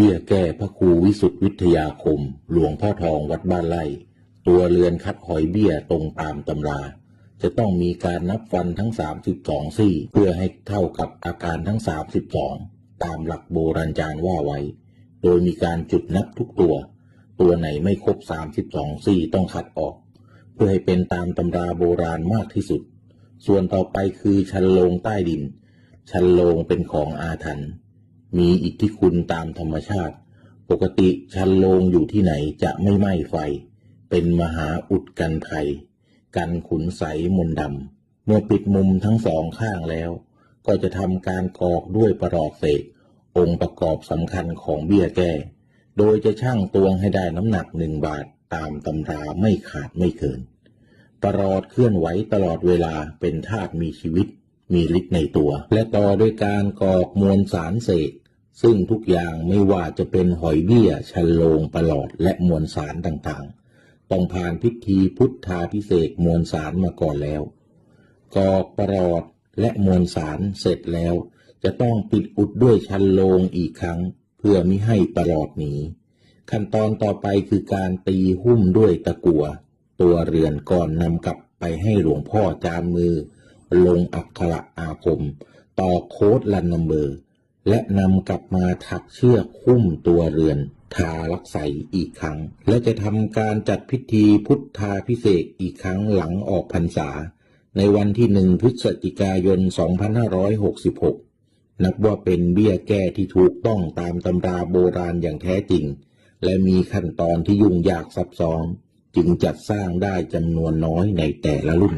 เบี้ยแก้พระครูวิสุทธิวิทยาคม หลวงพ่อทองวัดบ้านไร่ตัวเรือนคัดหอยเบี้ยตรงตามตำรา จะต้องมีการนับฟันทั้ง 32 ซี่ เพื่อให้เท่ากับอาการทั้ง 32 ตามหลักโบราณจารย์ว่าไว้ โดยมีการจุดนับทุกตัว ตัวไหนไม่ครบ 32 ซี่ต้องคัดออก เพื่อให้เป็นตามตำราโบราณมากที่สุด ส่วนต่อไปคือชันโลงใต้ดิน ชันโลงเป็นของอาถรรพ์ มีอิทธิคุณตามธรรมชาติ ปกติชันโลงอยู่ที่ไหนจะไม่ไหม้ไฟ เป็นมหาอุดกันภัย กันขุนใสมนดำเมื่อปิดมุมทั้งสองข้างแล้ว ก็จะทำการกรอกด้วยประหลอดเสกองค์ประกอบสำคัญของเบี้ยแก้ โดยจะชั่งตวงให้ได้น้ำหนักหนึ่งบาทตามตำราไม่ขาดไม่เกิน ประหลอดเคลื่อนไหวตลอดเวลาเป็นธาตุมีชีวิตมีฤทธิ์ในตัว และต่อด้วยการกรอกมวลสารเสก ซึ่งทุกอย่างไม่ว่าจะเป็นหอยเบี้ยชันโลงประหลอดและมวลสารต่างๆ ต้องผ่านพิธีพุทธาพิเศษมวลสารมาก่อนแล้วกอกประหลอดและมวลสารเสร็จแล้ว จะต้องปิดอุดด้วยชันโลงอีกครั้ง เพื่อมิให้ประหลอดหนีขั้นตอนต่อไปคือการตีหุ้มด้วยตะกัว ตัวเรือนก่อนนำกลับไปให้หลวงพ่อจานมือ ลงอักขระอาคม ต่อโค้ดลันนัมเบอร์ และนำกลับมาถักเชือกหุ้มตัวเรือน ทาลักใสอีกครั้ง และจะทำการจัดพิธีพุทธาพิเศษอีกครั้งหลังออกพรรษา ในวันที่หนึ่งพฤศจิกายน 2566 นับว่าเป็นเบี้ยแก้ที่ถูกต้องตามตำราโบราณอย่างแท้จริง และมีขั้นตอนที่ยุ่งยากซับซ้อน จึงจัดสร้างได้จำนวนน้อยในแต่ละรุ่น